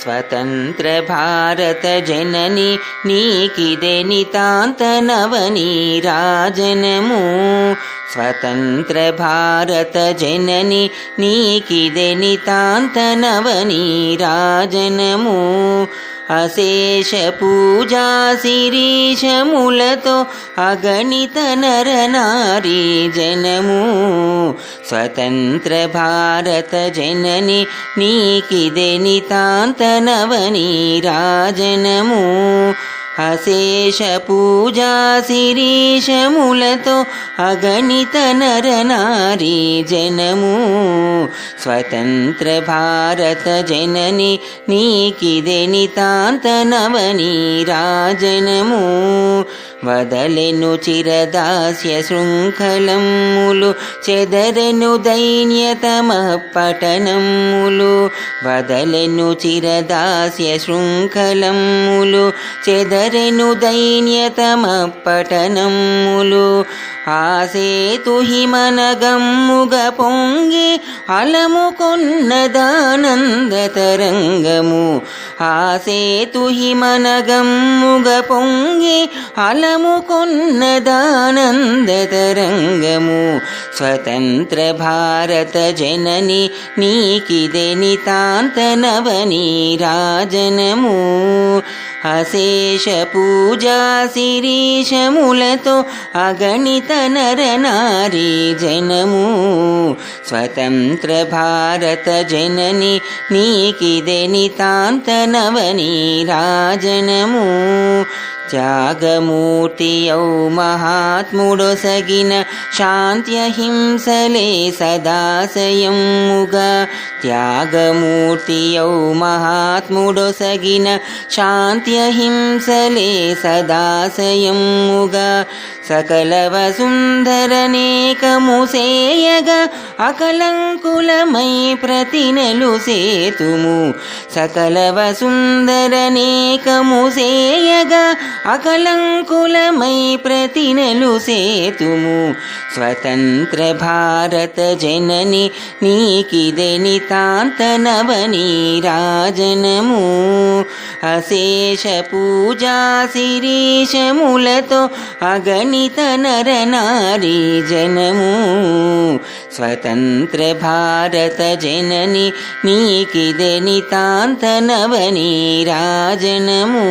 స్వతంత్ర భారత జనని నీకిదే నితాంత నవని రాజనము స్వతంత్ర భారత జనని నీకిదే నితాంత నవని రాజనము అశేష పూజా శిరీషములతో అగణిత నరనారీ జనము. స్వతంత్ర భారత జనని నీకిదే నితాంత నవని రాజనము हशेष पूजा शिरीष जनमु। स्वतन्त्रभारतजननि नीकिदे जननि వదలెను చిరదాస్య శృంఖలములు చెదరెను దైన్యతమ పఠనములు వదలెను చిరదాస్య శృంఖలములు చెదరెను దైన్యతమ పఠనములు ఆసేతు హిమనగమ్ముగ పొంగి అలము కొన్నదానంద తరంగము. ఆసేతు హిమనగమ్ముగ పొంగి అలము కొన్నదానంద తరంగము. స్వతంత్ర భారత జనని నీకిదే నితాంత నవని రాజనము अशेषपूजा शिरीशमुलतो अगणितनरनारी जनमु। स्वतन्त्रभारतजननि नीकिदे जननि नीकि భారత జనని నీకిదే నితాంత నవని రాజనము త్యాగమూర్తియౌ మహాత్ముడొసగిన శాంత్యహింసలే సదాశయముగా త్యాగమూర్తియౌ మహాత్ముడొసగిన శాంత్యహింసలే సదాశయముగా. సకల వసుంధరనేకము సేయగా అకలంకులమై ప్రతినలు సేతుము. సకల వసుందరనేకము సేయగా అకలంకులమై ప్రతినలు సేతుము. స్వతంత్ర భారత జనని నీకిదే నితాంత నవని రాజనము అశేష పూజా శిరీషములతో అగణిత నరనారీ జనము. స్వతంత్ర భారత జనని నీకిదే నితాంత నవని రాజనము